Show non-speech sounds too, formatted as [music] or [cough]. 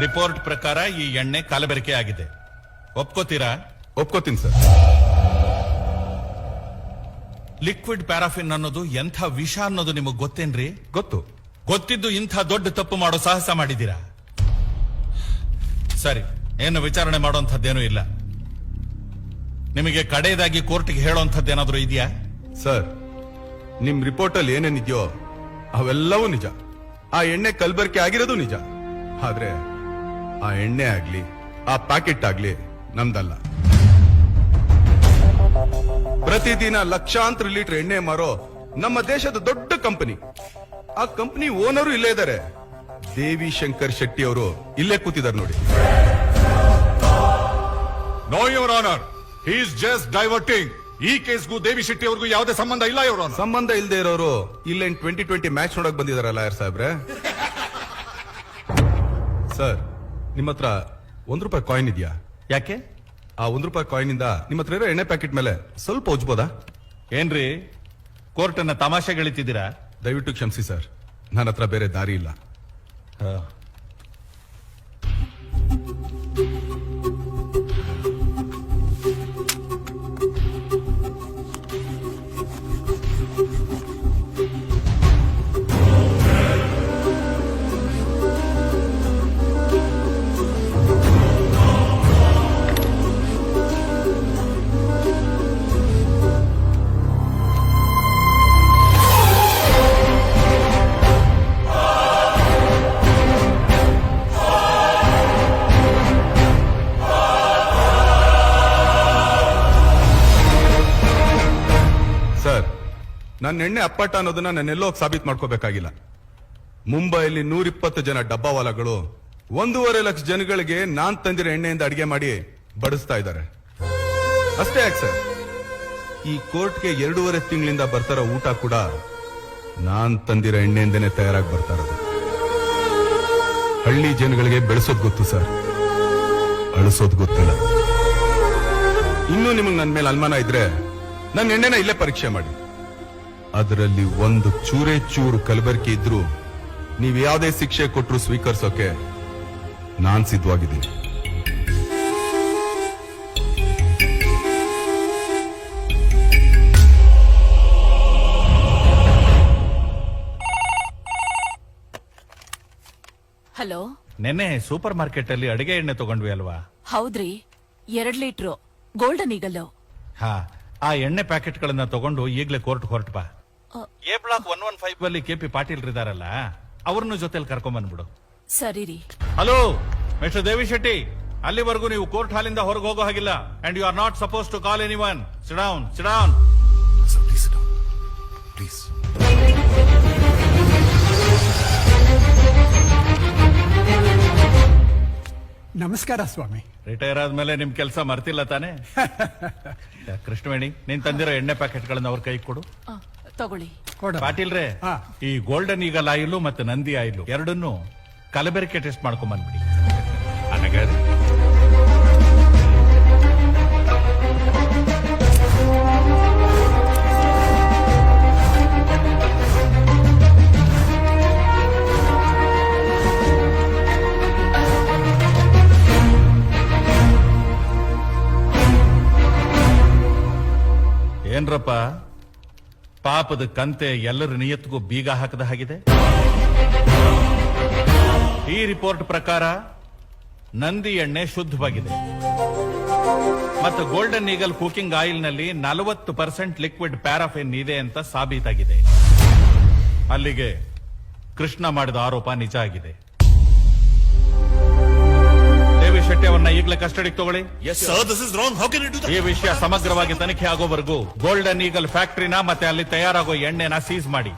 Report ಪ್ರಕಾರ ಈ ಎಣ್ಣೆ ಕಾಲಬೆರಕೆ ಆಗಿದೆ ಒಪ್ಕೋತೀರಾ? ಒಪ್ಕೋತೀನಿ ಸರ್. ಲಿಕ್ವಿಡ್ ಪ್ಯಾರಾಫಿನ್ ಅನ್ನೋದು ಎಂಥ ವಿಷ ಅನ್ನೋದು ನಿಮಗೆ ಗೊತ್ತೇನ್ರಿ? ಗೊತ್ತು. ಗೊತ್ತಿದ್ದು ಇಂಥ ದೊಡ್ಡ ತಪ್ಪು ಮಾಡೋ ಸಾಹಸ ಮಾಡಿದ್ದೀರಾ? ಸರಿ ಏನು ವಿಚಾರಣೆ ಮಾಡುವಂಥದ್ದೇನೂ ಇಲ್ಲ. ನಿಮಗೆ ಕಡೆಯದಾಗಿ ಕೋರ್ಟ್ಗೆ ಹೇಳುವಂಥದ್ದೇನಾದ್ರೂ ಇದೆಯಾ? ಸರ್ ನಿಮ್ ರಿಪೋರ್ಟ್ ಅಲ್ಲಿ ಏನೇನಿದ್ಯೋ ಅವೆಲ್ಲವೂ ನಿಜ. ಆ ಎಣ್ಣೆ ಕಲ್ಬರ್ಕೆ ಆಗಿರೋದು ನಿಜ. ಆದ್ರೆ ಆ ಎಣ್ಣೆ ಆಗ್ಲಿ ಆ ಪ್ಯಾಕೆಟ್ ಆಗ್ಲಿ ನಮ್ದಲ್ಲ. ಪ್ರತಿದಿನ ಲಕ್ಷಾಂತರ ಲೀಟರ್ ಎಣ್ಣೆ ಮಾರೋ ನಮ್ಮ ದೇಶದ ದೊಡ್ಡ ಕಂಪನಿ ಆ ಕಂಪನಿ ಓನರು ಇಲ್ಲೇ ಇದ್ದಾರೆ ದೇವಿ ಶಂಕರ್ ಶೆಟ್ಟಿ ಅವರು ಇಲ್ಲೇ ಕೂತಿದ್ದಾರೆ ನೋಡಿ. No your honour is just diverting ಈ ಕೇಸ್ಗೂ ದೇವಿ ಶೆಟ್ಟಿ ಅವ್ರಿಗೂ ಯಾವುದೇ ಸಂಬಂಧ ಇಲ್ಲ ಇವರು ಸಂಬಂಧ ಇಲ್ಲದೆ ಇರೋರು ಇಲ್ಲೇನ್ ಟ್ವೆಂಟಿ ಟ್ವೆಂಟಿ ಮ್ಯಾಚ್ ನೋಡಕ್ ಬಂದಿದಾರಲ್ಲ ಯಾರ್ ಸಾಹೇಬ್ರೆ? [laughs] ಸರ್ ನಿಮ್ಮ ಹತ್ರ ಒಂದ್ ರೂಪಾಯಿ ಕಾಯಿನ್ ಇದೆಯಾ? ಯಾಕೆ? ಆ ಒಂದ್ ರೂಪಾಯಿ ಕಾಯಿನ್ ಇಂದ ನಿಮ್ಮ ಹತ್ರ ಇರೋ ಎಣ್ಣೆ ಪ್ಯಾಕೆಟ್ ಮೇಲೆ ಸ್ವಲ್ಪ ಉಜ್ಬೋದಾ? ಏನ್ರಿ? ಕೋರ್ಟನ್ನ ತಮಾಷೆಗಳಿತಿದ್ದೀರಾ ದಯವಿಟ್ಟು ಕ್ಷಮಿಸಿ ಸರ್. ನನ್ನ ಹತ್ರ ಬೇರೆ ದಾರಿ ಇಲ್ಲ. ನನ್ನ ಎಣ್ಣೆ ಅಪ್ಪಟ ಅನ್ನೋದನ್ನ ನಾನು ಎಲ್ಲೋ ಸಾಬೀತ್ ಮಾಡ್ಕೋಬೇಕಾಗಿಲ್ಲ. ಮುಂಬೈಯಲ್ಲಿ ನೂರಿಪ್ಪತ್ತು ಜನ ಡಬ್ಬಾವಾಲಗಳು ಒಂದೂವರೆ ಲಕ್ಷ ಜನಗಳಿಗೆ ನಾನ್ ತಂದಿರೋ ಎಣ್ಣೆಯಿಂದ ಅಡಿಗೆ ಮಾಡಿ ಬಡಿಸ್ತಾ ಇದ್ದಾರೆ. ಅಷ್ಟೇ ಯಾಕೆ ಸರ್? ಈ ಕೋರ್ಟ್ಗೆ ಎರಡೂವರೆ ತಿಂಗಳಿಂದ ಬರ್ತಾರೋ ಊಟ ಕೂಡ ನಾನ್ ತಂದಿರೋ ಎಣ್ಣೆಯಿಂದನೇ ತಯಾರಾಗಿ ಬರ್ತಾ ಹಳ್ಳಿ ಜನಗಳಿಗೆ ಬೆಳೆಸೋದ್ ಗೊತ್ತು ಸರ್. ಅಳಿಸೋದ್ ಗೊತ್ತಿಲ್ಲ. ಇನ್ನೂ ನಿಮಗೆ ನನ್ನ ಮೇಲೆ ಅನುಮಾನ ಇದ್ರೆ ನನ್ನ ಎಣ್ಣೆನ ಇಲ್ಲೇ ಪರೀಕ್ಷೆ ಮಾಡಿ. ಅದರಲ್ಲಿ ಒಂದು ಚೂರೇ ಚೂರು ಕಲಬೆರಕೆ ಇದ್ರೂ ನೀವು ಯಾವುದೇ ಶಿಕ್ಷೆ ಕೊಟ್ಟರು ಸ್ವೀಕರಿಸೋಕೆ ನಾನ್ ಸಿದ್ಧವಾಗಿದ್ದೀನಿ. ಹಲೋ? ನೆನ್ನೆ ಸೂಪರ್ ಮಾರ್ಕೆಟ್ ಅಲ್ಲಿ ಅಡಿಗೆ ಎಣ್ಣೆ ತಗೊಂಡ್ವಿ ಅಲ್ವಾ? ಹೌದ್ರಿ. ಎರಡ್ ಲೀಟ್ರು ಗೋಲ್ಡನ್ ಈಗಲ್ಲು. ಹಾ ಆ ಎಣ್ಣೆ ಪ್ಯಾಕೆಟ್ ಗಳನ್ನ ತಗೊಂಡು ಈಗಲೇ ಕೋರ್ಟ್ ಹೊರಟ್ ಬಾ A block one one five ಅಲ್ಲಿ ಕೆಪಿ ಪಾಟೀಲ್ ಇದಾರಲ್ಲ ಅವ್ರನ್ನ ಜೊತೆಲಿ ಕರ್ಕೊಂಡ್ ಬಂದ್ಬಿಡು. ಸರಿ ರೀ. ಹಲೋ ಮಿಸ್ಟರ್ ದೇವಿ ಶೆಟ್ಟಿ ಅಲ್ಲಿವರೆಗೂ ನೀವು ಕೋರ್ಟ್ ಹಾಲಿಂದ ಹೊರಗೆ ಹೋಗೋ ಹಾಗಿಲ್ಲ and you are not suppose to call anyone sit down sit down please ನಮಸ್ಕಾರ ಸ್ವಾಮಿ. ರಿಟೈರ್ ಆದ್ಮೇಲೆ ನಿಮ್ ಕೆಲಸ ಮರ್ತಿಲ್ಲ ತಾನೆ? [laughs] ಕೃಷ್ಣವೇಣಿ ನೀನ್ ತಂದಿರೋ ಎಣ್ಣೆ ಪ್ಯಾಕೆಟ್ ಗಳನ್ನ ಅವ್ರ ಕೈ ಕೊಡು. ತಗೊಳ್ಳಿ. ಕೊಡ. ಪಾಟೀಲ್ರೆ ಹಾ. ಈ ಗೋಲ್ಡನ್ ಈಗಲ್ ಆಯಿಲು ಮತ್ತೆ ನಂದಿ ಆಯಿಲು ಎರಡನ್ನೂ ಕಲಬೆರಕೆ ಟೆಸ್ಟ್ ಮಾಡ್ಕೊಂಡ್ ಬಂದ್ಬಿಡಿ. ಅನಗಾರಿ ಏನ್ರಪ್ಪ? ಪಾಪದ ಕಂತೆ ಎಲ್ಲರ ನಿಯತ್ತಿಗೂ ಬೀಗ ಹಾಕದ ಹಾಗಿದೆ? ಈ ರಿಪೋರ್ಟ್ ಪ್ರಕಾರ ನಂದಿ ಎಣ್ಣೆ ಶುದ್ಧವಾಗಿದೆ. ಮತ್ತು ಗೋಲ್ಡನ್ ಈಗಲ್ ಕುಕಿಂಗ್ ಆಯಿಲ್ನಲ್ಲಿ ನಲವತ್ತು ಪರ್ಸೆಂಟ್ ಲಿಕ್ವಿಡ್ ಪ್ಯಾರಾಫಿನ್ ಇದೆ ಅಂತ ಸಾಬೀತಾಗಿದೆ. ಅಲ್ಲಿಗೆ ಕೃಷ್ಣ ಮಾಡಿದ ಆರೋಪ ನಿಜ ಆಗಿದೆ. ಶೆಟ್ಟಿ ಈಗಲೇ ಕಸ್ಟಡಿಗೆ ತಗೊಳ್ಳಿ. ಈ ವಿಷಯ ಸಮಗ್ರವಾಗಿ ತನಿಖೆ ಆಗೋವರೆಗೂ ಗೋಲ್ಡನ್ ಈಗಲ್ ಫ್ಯಾಕ್ಟರಿನ ಮತ್ತೆ ಅಲ್ಲಿ ತಯಾರಾಗೋ ಎಣ್ಣೆನ ಸೀಸ್ ಮಾಡಿ.